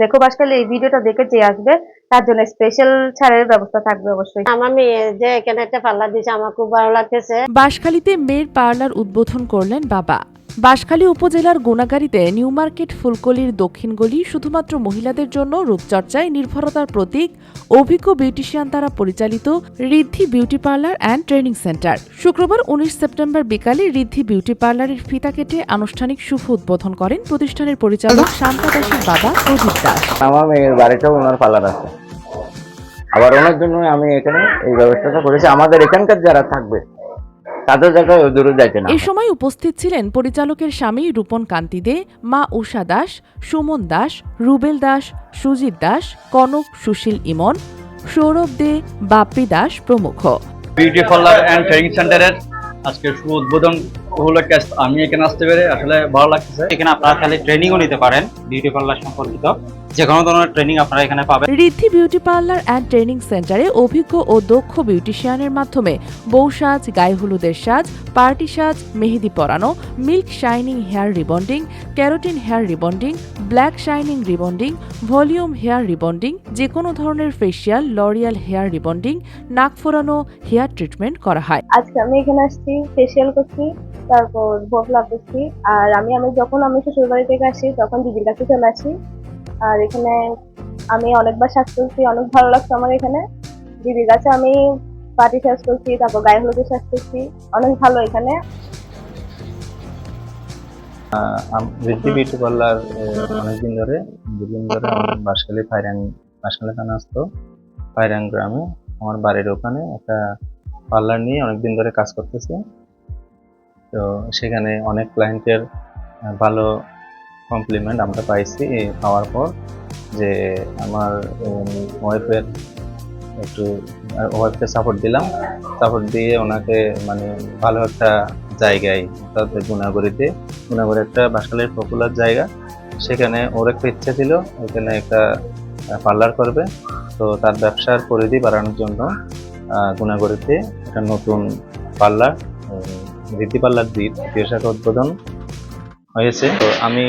দেখো বাসকালে এই ভিডিওটা দেখে যে আসবে তার জন্য স্পেশাল ছাড়ের ব্যবস্থা থাকবে অবশ্যই। আমার মেয়ে যে এখানে একটা পার্লার দিয়েছে আমার খুব ভালো লাগতেছে। বাঁশখালীতে মেয়ের পার্লার উদ্বোধন করলেন বাবা। বাঁশখালী উপজেলার গোনাগাড়িতে নিউ মার্কেট ফুলকলির দক্ষিণ গলি শুধুমাত্র মহিলাদের জন্য রূপচর্চায় নির্ভরতার প্রতীক অভিজ্ঞ বিউটিশিয়ান দ্বারা পরিচালিত Riddhi beauty parlour and training centre. শুক্রবার উনিশ সেপ্টেম্বর বিকালে ঋদ্ধি বিউটি পার্লারের ফিতা কেটে আনুষ্ঠানিক শুভ উদ্বোধন করেন প্রতিষ্ঠানের পরিচালক শান্তা দাসের বাবা প্রদীপ দাস। আমার মেয়ের বাড়িতেও ওনার পার্লার আছে। আবার ওনার জন্য আমি এখানে এই ব্যবস্থাটা করেছি। আমাদের এখানকার যারা থাকবে তাদের জায়গায় ওই দূরে যাইতে না এ সময় উপস্থিত ছিলেন পরিচালকের স্বামী রূপন কান্তি দে মা উষা দাস সুমন দাস রুবেল দাস সুজিত দাস কনক সুশীল ইমন সৌরভ দে বাপ্পি দাস প্রমুখ। বিউটি পার্লার অ্যান্ড ট্রেনিং সেন্টারের আজকে শুভ উদ্বোধন। আস- আমি এখানে আসতে পেরে আসলে ভালো লাগতেছে। এখানে আপনারা খালি ট্রেনিংও নিতে পারেন বিউটি পার্লার সম্পর্কিত। যে কোনো ধরনের ট্রেনিং আপনারা এখানে পাবেন। Riddhi beauty parlour and training সেন্টারে অভিজ্ঞ ও দক্ষ বিউটিশিয়ানের মাধ্যমে বৌসাজ গায়ে হলুদের সাজ পার্টি সাজ মেহেদি পরানো milk shining hair rebonding keratin hair rebonding black shining rebonding volume hair rebonding যে কোনো ধরনের ফেসিয়াল লরিয়াল হেয়ার রিবন্ডিং নাক ফোরানো হেয়ার ট্রিটমেন্ট করা হয়। আজকে আমি এখানে আসছি ফেসিয়াল করছি। তারপর ভোগলা করছি আর আমি আমি যখন আমি শ্বশুর বাড়ি থেকে আসি, তখন দিদির কাছে চলে আসি। আর এখানে আমি অনেকবার শ্বাস করছি অনেক ভালো লাগছে আমার এখানে। দিদির কাছে আমি পার্টি শ্বাস করছি তারপর গায়ে হলুদের শ্বাস করছি অনেক ভালো এখানে। বিউটি পার্লার অনেকদিন ধরে, দুদিন ধরে বাঁশখালী ফাইরাং, বাঁশখালী থানা আসতো ফাইরাং গ্রামে, আমার বাড়ির ওখানে একটা পার্লার নিয়ে অনেকদিন ধরে কাজ করতেছে। তো সেখানে অনেক ক্লায়েন্টের ভালো কমপ্লিমেন্ট আমরা পাইছি পাওয়ার পর যে আমার ওয়াইফের একটু ওয়াইফকে সাপোর্ট দিলাম। সাপোর্ট দিয়ে ওনাকে মানে ভালো একটা জায়গায় তাদের গুণাগড়িতে গুণাগড়ি একটা বাসকালের পপুলার জায়গা। সেখানে ওর একটা ইচ্ছা ছিল ওখানে একটা পার্লার করবে। তো তার ব্যবসার পরিধি বাড়ানোর জন্য আহ, গুণাগড়িতে একটা নতুন পার্লার পার্লার দ্বীপ দ্বিতীয় শাখা উদ্বোধন হয়েছে। তো আমি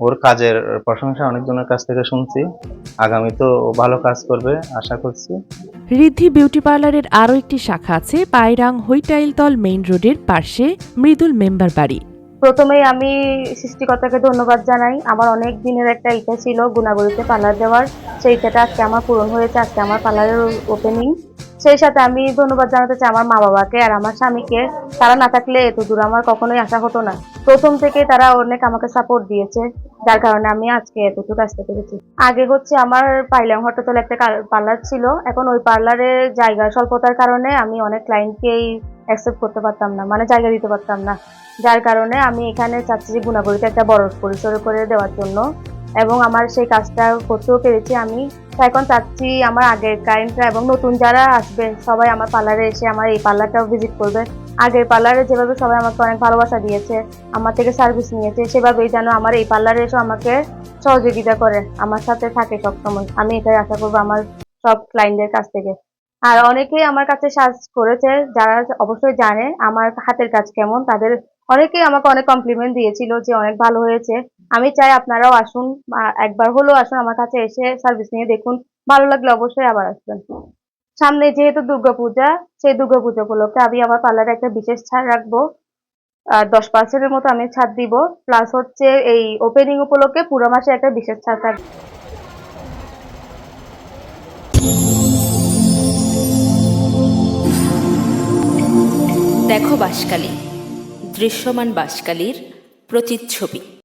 ওর কাজের প্রশংসা অনেকজনের কাছ থেকে শুনছি। আগামী তো ভালো কাজ করবে আশা করছি। ঋদ্ধি বিউটি পার্লারের আরও একটি শাখা আছে পায়রাং হৈটাইলতল মেইন রোডের পাশে মৃদুল মেম্বার বাড়ি। প্রথমেই আমি সৃষ্টিকর্তাকে ধন্যবাদ জানাই। আমার অনেক দিনের একটা ইচ্ছা ছিল গুণাগরিতে পার্লার দেওয়ার। সেই ইচ্ছাটা আজকে আমার পূরণ হয়েছে আজকে আমার পার্লারের ওপেনিং সেই সাথে আমি ধন্যবাদ জানাতে চাই আমার মা বাবাকে আর আমার স্বামীকে। তারা না থাকলে এত দূর আমার কখনোই আসা হতো না। প্রথম থেকে তারা অনেক আমাকে সাপোর্ট দিয়েছে, যার কারণে আমি আজকে এতটুকু আসতে পেরেছি। আগে হচ্ছে আমার পাইলাম হটতলে একটা পার্লার ছিল। এখন ওই পার্লারের জায়গা স্বল্পতার কারণে আমি অনেক ক্লায়েন্টকেই অ্যাকসেপ্ট করতে পারতাম না মানে জায়গা দিতে পারতাম না। যার কারণে আমি এখানে চাচ্ছি যে গুণাগরিতে একটা বড় পরিসর করে দেওয়ার জন্য। এবং আমার সেই কাজটা করতেও পেরেছি। আমি এখন চাচ্ছি আমার আগের ক্লায়েন্টরা এবং নতুন যারা আসবে, সবাই আমার পার্লারে এসে আমার এই পার্লারটাও ভিজিট করবে। আগের পার্লারে যেভাবে সবাই আমাকে অনেক ভালোবাসা দিয়েছে, আমার থেকে সার্ভিস নিয়েছে, সেভাবেই যেন আমার এই পার্লারে এসে আমাকে সহযোগিতা করে, আমার সাথে থাকে সবসময়। আমি এটাই আশা করব আমার সব ক্লায়েন্টদের কাছ থেকে। আর অনেকেই আমার কাছে সাজ করেছে, যারা অবশ্যই জানে আমার হাতের কাজ কেমন, তাদের অনেকেই আমাকে অনেক কমপ্লিমেন্ট দিয়েছিল যে অনেক ভালো হয়েছে। আমি চাই আপনারাও আসুন একবার হলেও আসুন আমার কাছে এসে সার্ভিস নিয়ে দেখুন, ভালো লাগলে অবশ্যই আবার আসবেন। সামনে যেহেতু দুর্গাপূজা, সেই দুর্গাপূজা উপলক্ষে আমি আমার পার্লারে একটা বিশেষ ছাড় রাখব। দশ পার্সেন্টের মতো আমি ছাড় দিব প্লাস হচ্ছে এই ওপেনিং উপলক্ষে পুরো মাসে একটা বিশেষ ছাড় থাকবে দেখো বাসকালী, দৃশ্যমান বাসকালীর প্রতিচ্ছবি।